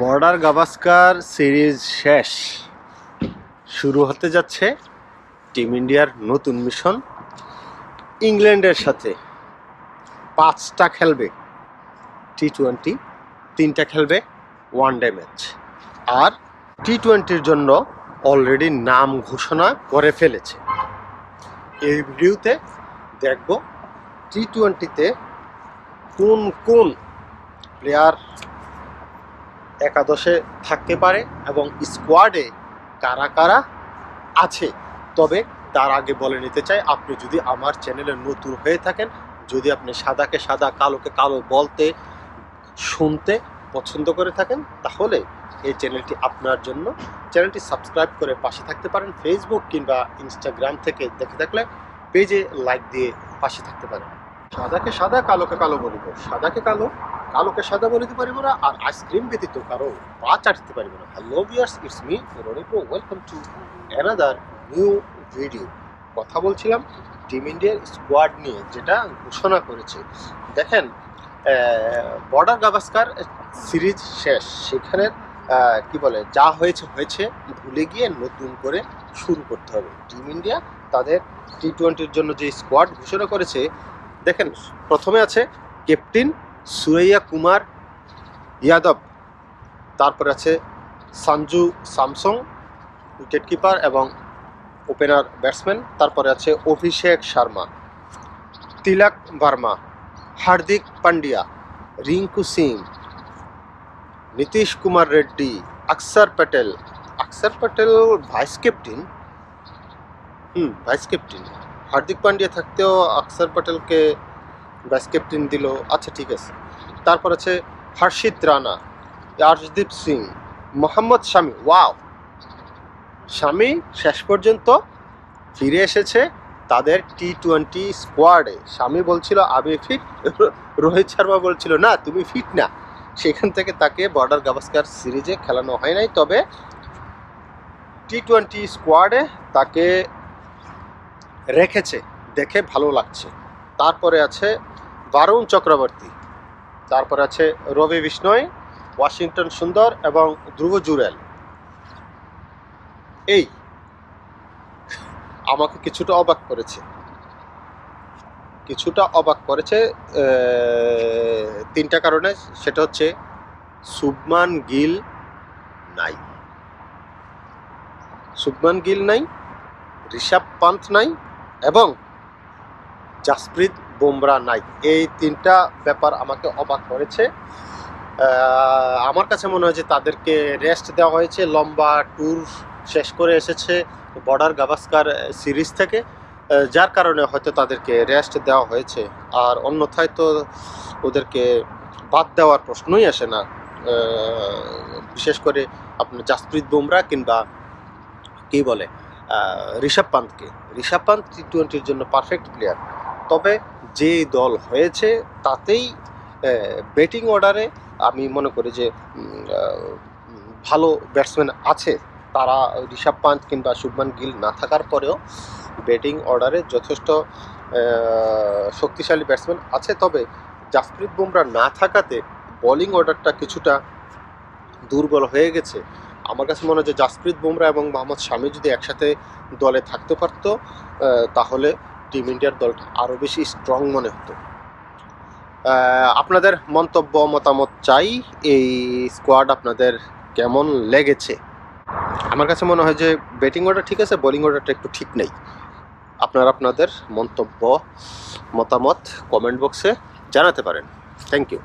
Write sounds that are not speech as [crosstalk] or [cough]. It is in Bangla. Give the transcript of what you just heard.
বর্ডার গাভাস্কার সিরিজ শেষ। শুরু হতে যাচ্ছে টিম ইন্ডিয়ার নতুন মিশন ইংল্যান্ডের সাথে। পাঁচটা খেলবে টি টোয়েন্টি তিনটা খেলবে ওয়ান ডে ম্যাচ। আর টি টোয়েন্টির জন্য অলরেডি নাম ঘোষণা করে ফেলেছে। এই ভিডিওতে দেখব টি টোয়েন্টিতে কোন কোন প্লেয়ার একাদশে থাকতে পারে এবং স্কোয়াডে কারা কারা আছে? তবে তার আগে বলে নিতে চাই, আপনি যদি আমার চ্যানেলে নতুন হয়ে থাকেন, যদি আপনি সাদাকে সাদা, কালোকে কালো বলতে, শুনতে পছন্দ করে থাকেন, তাহলে এই চ্যানেলটি আপনার জন্য। চ্যানেলটি সাবস্ক্রাইব করে পাশে থাকতে পারেন ফেসবুক কিংবা ইনস্টাগ্রাম থেকে দেখে থাকলে পেজে লাইক দিয়ে পাশে থাকতে পারেন। সাদাকে সাদা, কালোকে কালো বলিব। সাদাকে কালো কালোকে সাদা বলিতে পারিব না আর আইসক্রিম ব্যতীত কারও পা চাটতে পারিব না। Hello viewers it's me রনিপ্রো welcome to another new video কথা বলছিলাম টিম ইন্ডিয়ার স্কোয়াড নিয়ে যেটা ঘোষণা করেছে। দেখেন বর্ডার গাভাস্কার সিরিজ শেষ। সেখানে আহ, কি বলে যা হয়েছে হয়েছে ভুলে গিয়ে নতুন করে শুরু করতে হবে। টিম ইন্ডিয়া তাদের টি টোয়েন্টির জন্য যে স্কোয়াড ঘোষণা করেছে দেখেন প্রথমে আছে ক্যাপ্টেন সুরাইয়া কুমার, ইয়াদব, তারপরে আছে সঞ্জু স্যামসং, উইকেট কিপার এবং ওপেনার ব্যাটসম্যান, তারপরে আছে অভিষেক শর্মা, তিলক Verma, Hardik Pandya, Rinku Singh, Nitish Kumar Reddy Axar Patel. Axar Patel vice captain? Hmm, vice captain. Hardik Pandya থাকতেও অক্ষর প্যাটেলকে ভাইস ক্যাপ্টেন দিল আচ্ছা ঠিক আছে। তারপর আছে হর্ষিত রানা, আর্শদীপ সিং, মোহাম্মদ শামি। ওয়াও! স্বামী শেষ পর্যন্ত ফিরে এসেছে তাদের টি টোয়েন্টি স্কোয়াডে। স্বামী বলছিল, আমি ফিট [laughs] রোহিত শর্মা বলছিল, না, তুমি ফিট না। সেখান থেকে তাকে বর্ডার গাভাস্কার সিরিজে খেলানো হয় নাই, তবে টি টোয়েন্টি স্কোয়াডে তাকে রেখেছে, দেখে ভালো লাগছে। তারপরে আছে বারুণ চক্রবর্তী। তারপরে আছে রবি বিষ্ণয়, ওয়াশিংটন সুন্দর এবং ধ্রুব জুরেল। এই আমাকে কিছুটা অবাক করেছে। কিছুটা অবাক করেছে তিনটা কারণে, সেটা হচ্ছে শুভমান গিল নাই। শুভমান গিল নাই, ঋষভ পান্ত নাই এবং জাসপ্রীত বুমরা নাই এই তিনটা ব্যাপার আমাকে অবাক করেছে। আমার কাছে মনে হয় যে তাদেরকে রেস্ট দেওয়া হয়েছে। লম্বা ট্যুর শেষ করে এসেছে বর্ডার গাভাস্কার সিরিজ থেকে। যার কারণে হয়তো তাদেরকে রেস্ট দেওয়া হয়েছে। আর অন্যথায় তো ওদেরকে বাদ দেওয়ার প্রশ্নই আসে না। বিশেষ করে আপনার জাসপ্রীত বুমরা কিংবা কি বলে ঋষভ পান্তকে। ঋষভ পান্ত টি টোয়েন্টির জন্য পারফেক্ট প্লেয়ার তবে যে দল হয়েছে তাতেই ব্যাটিং অর্ডারে আমি মনে করি যে ভালো ব্যাটসম্যান আছে। তারা ঋষভ পান্ত কিংবা শুভমান গিল না থাকার পরেও ব্যাটিং অর্ডারে যথেষ্ট শক্তিশালী ব্যাটসম্যান আছে। তবে জাসপ্রীত বুমরা না থাকাতে বোলিং অর্ডারটা কিছুটা দুর্বল হয়ে গেছে। আমার কাছে মনে হয় যে জাসপ্রীত বুমরা এবং মোহাম্মদ শামি যদি একসাথে দলে থাকতে পারতো তাহলে টিম ইন্ডিয়ার দলটা আরও বেশি স্ট্রং মনে হতো। আপনাদের মন্তব্য, মতামত চাই, এই স্কোয়াড আপনাদের কেমন লেগেছে? আমার কাছে মনে হয় যে ব্যাটিং অর্ডার ঠিক আছে বোলিং অর্ডারটা একটু ঠিক নেই। আপনারা, আপনাদের মন্তব্য, মতামত কমেন্ট বক্সে জানাতে পারেন। Thank you